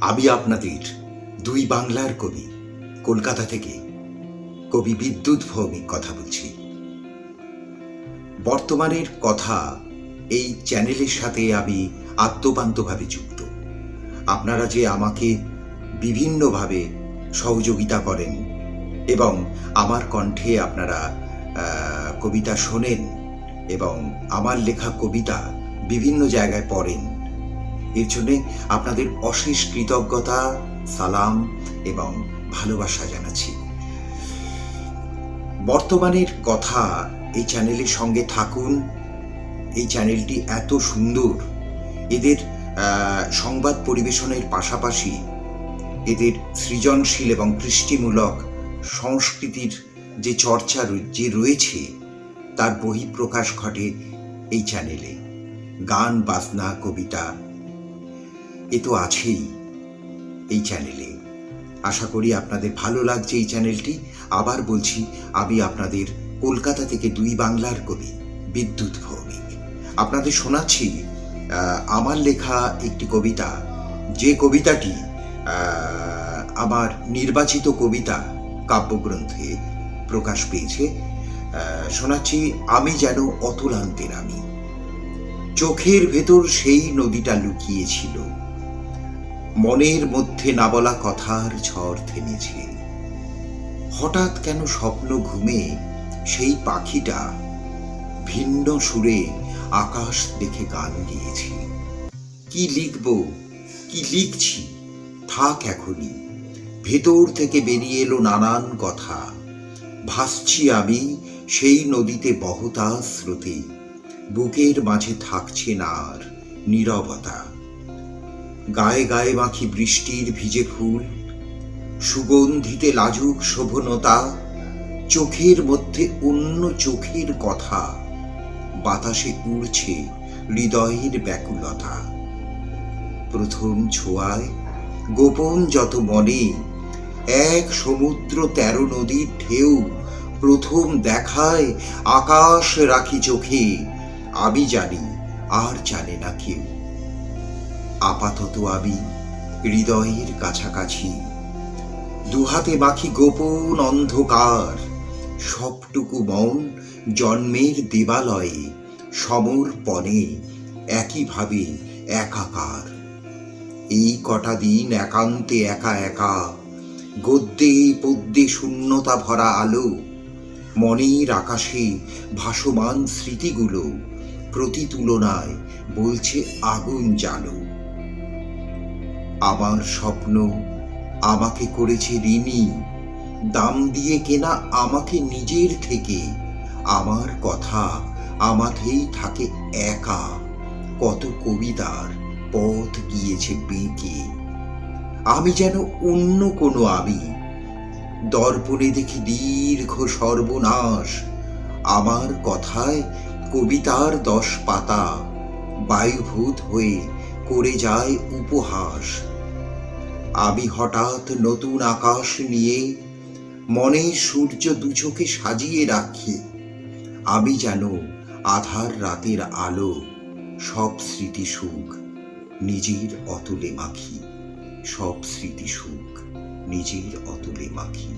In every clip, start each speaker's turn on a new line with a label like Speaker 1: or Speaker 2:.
Speaker 1: আমি আপনাদের দুই বাংলার কবি, কলকাতা থেকে কবি বিদ্যুৎ ভৌমিক কথা বলছি। বর্তমানের কথা এই চ্যানেলের সাথে আমি আত্মপান্তভাবে যুক্ত। আপনারা যে আমাকে বিভিন্নভাবে সহযোগিতা করেন এবং আমার কণ্ঠে আপনারা কবিতা শোনেন এবং আমার লেখা কবিতা বিভিন্ন জায়গায় পড়েন এর জন্যে আপনাদের অশেষ কৃতজ্ঞতা, সালাম এবং ভালোবাসা জানাচ্ছি। বর্তমানের কথা এই চ্যানেলের সঙ্গে থাকুন। এই চ্যানেলটি এত সুন্দর। এদের সংবাদ পরিবেশনের পাশাপাশি এদের সৃজনশীল এবং কৃষ্টিমূলক সংস্কৃতির যে চর্চা যে রয়েছে, তার বহিঃপ্রকাশ ঘটে এই চ্যানেলে। গান, বাজনা, কবিতা এ তো আছেই এই চ্যানেলে আশা করি আপনাদের ভালো লাগছে এই চ্যানেলটি আবার বলছি, আমি আপনাদের কলকাতা থেকে দুই বাংলার কবি, বিদ্যুৎ ভৌমিক। আপনাদের শোনাচ্ছি আমার লেখা একটি কবিতা। যে কবিতাটি আমার নির্বাচিত কবিতা কাব্যগ্রন্থে প্রকাশ পেয়েছে শোনাচ্ছি, আমি যেন অতুলান্তে নামি চোখের ভেতর সেই নদীটা লুকিয়েছিল। মনের মধ্যে না বলা কথার ঝড় থেমেছে। হঠাৎ কেন স্বপ্ন ঘুমে সেই পাখিটা ভিন্ন সুরে আকাশ দেখে গান গিয়েছে। কি লিখব, কি লিখছি, থাক এখনই। ভেতর থেকে বেরিয়ে এলো নানান কথা। ভাসছি আমি সেই নদীতে বহতা স্রোতে। বুকের মাঝে থাকছে না আর নীরবতা। গায়ে গায়ে মাখি বৃষ্টির ভিজে ফুল, সুগন্ধিতে লাজুক শোভনতা, চোখের মধ্যে অন্য চোখের কথা, বাতাসে উড়ছে হৃদয়ের ব্যাকুলতা। প্রথম ছোঁয়ায় গোপন যত মনে, এক সমুদ্র তেরো নদীর ঢেউ প্রথম দেখায় আকাশ রাখি চোখে, আমি জানি আর জানে না কেউ। আপাতত আমি হৃদয়ের কাছাকাছি। দুহাতে মাখি গোপন অন্ধকার, সবটুকু মন জন্মের দেবালয়ে, সমর্পণে, একইভাবে একাকার। এই কটা দিন একান্তে একা একা, গদ্যে পদ্যে শূন্যতা ভরা আলো, মনের আকাশে ভাসমান স্মৃতিগুলো প্রতি তুলনায় বলছে আগুন জ্বালো। আমার স্বপ্ন আমাকে করেছে ঋণী দাম দিয়ে কেনা আমাকে নিজের থেকে। আমার কথা আমাতেই থাকে একা। কত কবিতার পথ গিয়েছে বেঁকে। আমি যেন অন্য কোনো আমি। দর্পণে দেখি দীর্ঘ সর্বনাশ। আমার কথায় কবিতার দশ পাতা। বায়ুভূত হয়ে করে যায় উপহাস। আমি হঠাৎ নতুন আকাশ নিয়ে মনে সূর্য দুচোখে সাজিয়ে রাখি। আমি যেন আধার রাতের আলো, সব স্মৃতি সুখ, নিজের অতুলে মাখি। সব স্মৃতি সুখ, নিজের অতুলে মাখি।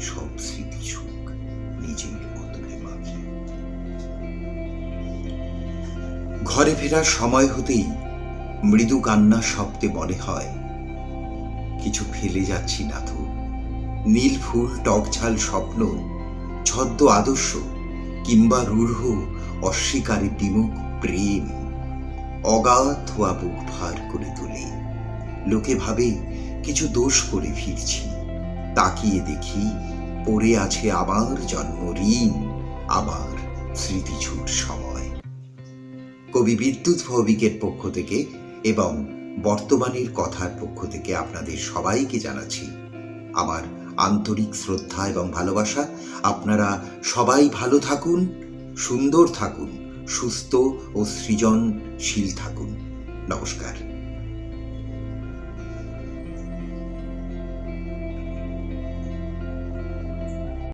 Speaker 1: সব স্মৃতি সুখ, নিজের অতলে মাখি। ঘরে ফেরার সময় হতেই মৃদু কান্নার শব্দে মনে হয়, কিছু ফেলে যাচ্ছি না তো। নীল ফুল, টকঝাল স্বপ্ন, ছদ্ম আদর্শ, কিংবা রূঢ়, অস্বীকারী বিমুখ প্রেম, অগাধ হওয়া বুক ভার করে তোলে। লোকে ভাবে, কিছু দোষ করে ফিরছি। তাকিয়ে দেখি, পড়ে আছে আমার জন্ম ঋণ, আমার স্মৃতিঝুট সময়। কবি বিদ্যুৎ ভৌমিকের পক্ষ থেকে এবং বর্তমানের কথার পক্ষ থেকে আপনাদের সবাইকে জানাচ্ছি। আমার আন্তরিক শ্রদ্ধা এবং ভালোবাসা। আপনারা সবাই ভালো থাকুন, সুন্দর থাকুন, সুস্থ ও সৃজনশীল থাকুন। নমস্কার।